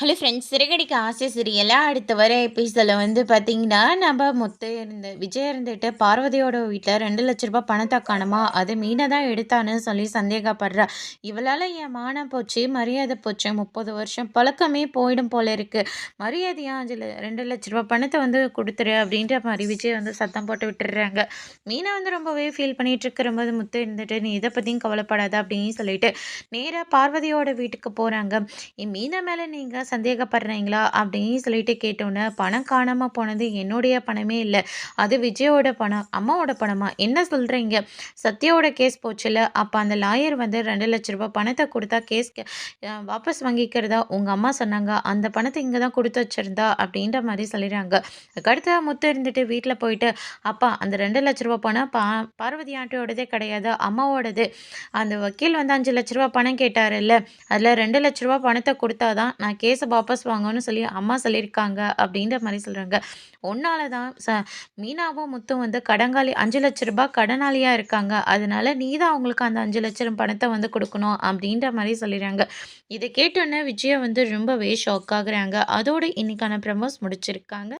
Hello friends Siragadikka ஆசை சீரியலாக அடுத்த வர எபிசோடில் வந்து பார்த்தீங்கன்னா நம்ம முத்து இருந்த விஜய் இருந்துட்டு பார்வதியோட வீட்டில் ரெண்டு லட்ச ரூபாய் பணத்தை காணுமா? அது மீனை தான் எடுத்தான்னு சொல்லி சந்தேகப்படுறா. இவளால் என் மானம் போச்சு மரியாதை போச்சு. முப்பது வருஷம் பழக்கமே போயிடும் போல இருக்குது மரியாதையாக அதில் ரெண்டு லட்ச ரூபாய் பணத்தை வந்து கொடுத்துரு அப்படின்ற மாதிரி விஜய் வந்து சத்தம் போட்டு விட்டுடுறாங்க மீனை வந்து ரொம்பவே ஃபீல் பண்ணிட்டு இருக்கிறபோது முத்து இருந்துட்டு நீ இதை பற்றியும் கவலைப்படாத அப்படின்னு சொல்லிட்டு நேராக பார்வதியோட வீட்டுக்கு போகிறாங்க என் மீனை மேலே நீங்கள் சந்தேகப்படுறீங்களா அப்படின்னு சொல்லிட்டு கேட்டோன்னே பணம் காணாமல் போனது என்னுடைய பணமே இல்லை. அது விஜயோட பணம் அம்மாவோட பணமா? என்ன சொல்கிறீங்க சத்யாவோட கேஸ் போச்சுல அப்போ அந்த லாயர் வந்து ரெண்டு லட்ச ரூபாய் பணத்தை கொடுத்தா கேஸ் வாபஸ் வாங்கிக்கிறதா? உங்கள் அம்மா சொன்னாங்க அந்த பணத்தை இங்கே தான் கொடுத்து வச்சிருந்தா அப்படின்ற மாதிரி சொல்லிடுறாங்க. அதுக்கடுத்து முத்து இருந்துட்டு வீட்டில் போயிட்டு அப்பா அந்த ரெண்டு லட்ச ரூபா பணம் பா பார்வதி ஆண்டியோடதே கிடையாது அம்மாவோடது. அந்த வக்கீல் வந்து அஞ்சு லட்ச ரூபா பணம் கேட்டார்ல அதில் ரெண்டு லட்ச ரூபா பணத்தை கொடுத்தாதான் நான் கேஸ் கேஸை வாபஸ் வாங்கன்னு சொல்லி அம்மா சொல்லியிருக்காங்க அப்படின்ற மாதிரி சொல்கிறாங்க உன்னால தான் ச மீனாவும் முத்தும் வந்து கடங்காலி அஞ்சு லட்ச ரூபாய் கடனாளியாக இருக்காங்க. அதனால நீ தான் அவங்களுக்கு அந்த அஞ்சு லட்சம் பணத்தை வந்து கொடுக்கணும் அப்படின்ற மாதிரி சொல்லிடுறாங்க. இதை கேட்டோன்னே விஜயா வந்து ரொம்பவே ஷாக் ஆகுறாங்க. அதோடு இன்னைக்கான ப்ரமோஸ் முடிச்சிருக்காங்க.